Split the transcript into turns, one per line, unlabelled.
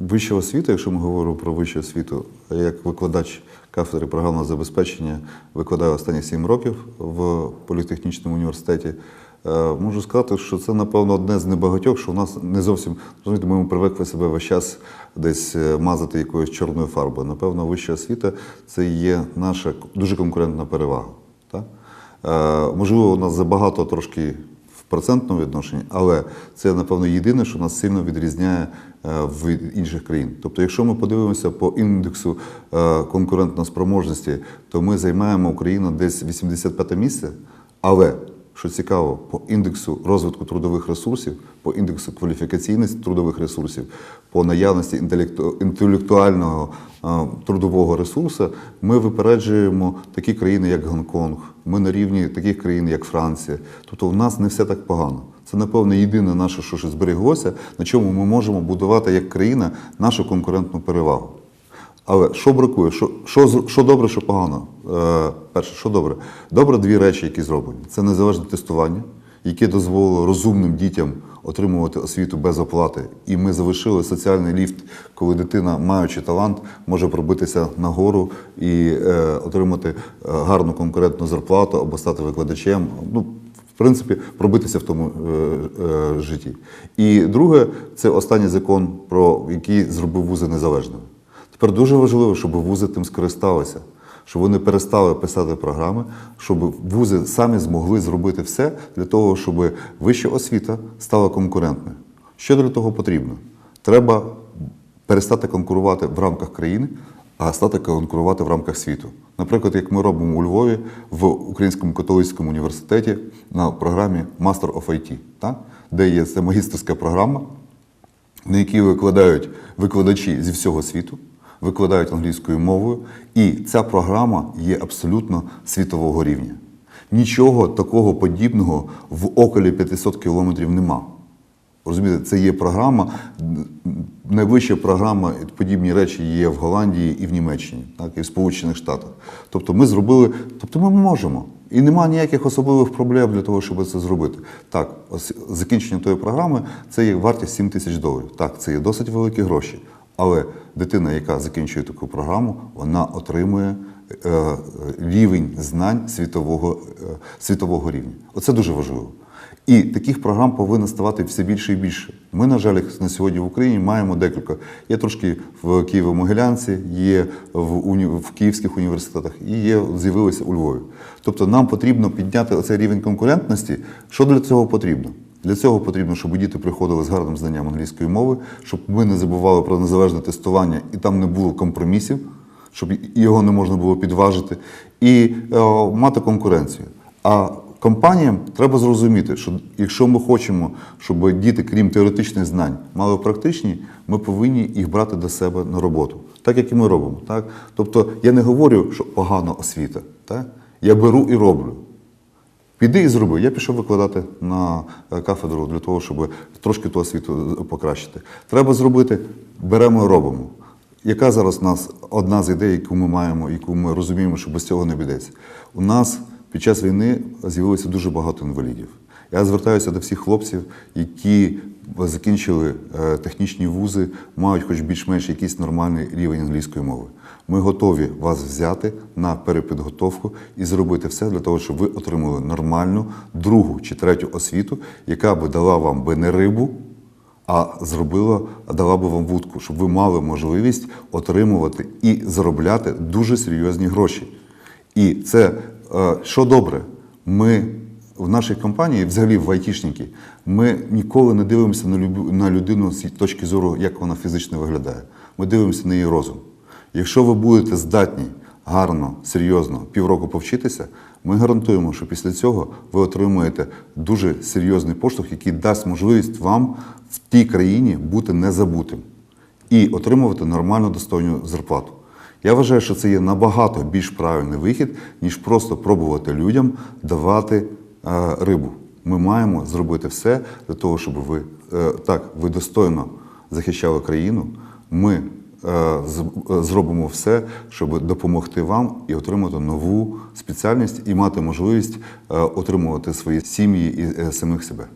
Вища освіта, якщо ми говоримо про вищу освіту, як викладач кафедри програмного забезпечення викладаю останні сім років в політехнічному університеті. е, Можу сказати, що це, напевно, одне з небагатьох, що в нас не зовсім розумієте, ми привикли себе весь час десь е, мазати якоюсь чорною фарбою. Напевно, вища освіта це є наша дуже конкурентна перевага. Так? Е, Можливо, у нас забагато трошки процентному відношенні, але це, напевно, єдине, що нас сильно відрізняє в від інших країн. Тобто, якщо ми подивимося по індексу е, конкурентноспроможності, то ми займаємо Україну десь 85 місце, але що цікаво, по індексу розвитку трудових ресурсів, по індексу кваліфікаційності трудових ресурсів, по наявності інтелекту- інтелектуального е, трудового ресурсу, ми випереджуємо такі країни, як Гонконг. Ми на рівні таких країн, як Франція. Тобто, в нас не все так погано. Це, напевно, єдине наше, що ще збереглося, на чому ми можемо будувати як країна нашу конкурентну перевагу. Але що бракує? Що, що, що добре, що погано? Е, перше, що добре? Добре дві речі, які зроблені. Це незалежне тестування, яке дозволило розумним дітям отримувати освіту без оплати. І ми залишили соціальний ліфт, коли дитина, маючи талант, може пробитися нагору і е, отримати е, гарну конкурентну зарплату або стати викладачем. Ну, в принципі, пробитися в тому е, е, житті. І друге, це останній закон, про який зробив вузи незалежними. Тепер дуже важливо, щоб вузи тим скористалися, щоб вони перестали писати програми, щоб вузи самі змогли зробити все для того, щоб вища освіта стала конкурентною. Що для того потрібно? Треба перестати конкурувати в рамках країни, а стати конкурувати в рамках світу. Наприклад, як ми робимо у Львові в Українському католицькому університеті на програмі Master of IT, так? де є це магістерська програма, на якій викладають викладачі зі всього світу, викладають англійською мовою, і ця програма є абсолютно світового рівня. Нічого такого подібного в околі 500 кілометрів нема. Розумієте, це є програма, найвища програма, подібні речі є в Голландії і в Німеччині, так, і в Сполучених Штатах. Тобто ми зробили, тобто ми можемо. І немає ніяких особливих проблем для того, щоб це зробити. Так, ось закінчення тої програми це є вартість 7 тисяч доларів. Так, це є досить великі гроші. Але дитина, яка закінчує таку програму, вона отримує е, е, рівень знань світового, е, світового рівня. Оце дуже важливо. І таких програм повинно ставати все більше і більше. Ми, на жаль, на сьогодні в Україні маємо декілька. Є трошки в Києво-Могилянці, є в, уні... в київських університетах і є, з'явилися у Львові. Тобто нам потрібно підняти оцей рівень конкурентності. Що для цього потрібно? Для цього потрібно, щоб діти приходили з гарним знанням англійської мови, щоб ми не забували про незалежне тестування і там не було компромісів, щоб його не можна було підважити, і е, мати конкуренцію. А компаніям треба зрозуміти, що якщо ми хочемо, щоб діти, крім теоретичних знань, мали практичні, ми повинні їх брати до себе на роботу, так як і ми робимо. Так? Тобто я не говорю, що погана освіта. Так? Я беру і роблю. Піди і зроби. Я пішов викладати на е, кафедру для того, щоб трошки ту освіту е, покращити. Треба зробити, беремо і робимо. Яка зараз у нас одна з ідей, яку ми маємо, яку ми розуміємо, що без цього не обійдеться? У нас під час війни з'явилося дуже багато інвалідів. Я звертаюся до всіх хлопців, які закінчили е, технічні вузи, мають хоч більш-менш якийсь нормальний рівень англійської мови. Ми готові вас взяти на перепідготовку і зробити все для того, щоб ви отримали нормальну другу чи третю освіту, яка би дала вам би не рибу, а зробила, а дала би вам вудку, щоб ви мали можливість отримувати і заробляти дуже серйозні гроші. І це е, що добре, ми в нашій компанії, взагалі в айтішники, ми ніколи не дивимося на людину з точки зору, як вона фізично виглядає. Ми дивимося на її розум. Якщо ви будете здатні гарно, серйозно півроку повчитися, ми гарантуємо, що після цього ви отримаєте дуже серйозний поштовх, який дасть можливість вам в тій країні бути незабутим і отримувати нормальну достойну зарплату. Я вважаю, що це є набагато більш правильний вихід, ніж просто пробувати людям давати рибу. Ми маємо зробити все для того, щоб ви е, так ви достойно захищали країну. Ми е, е, зробимо все, щоб допомогти вам і отримати нову спеціальність і мати можливість отримувати свої сім'ї і самих себе.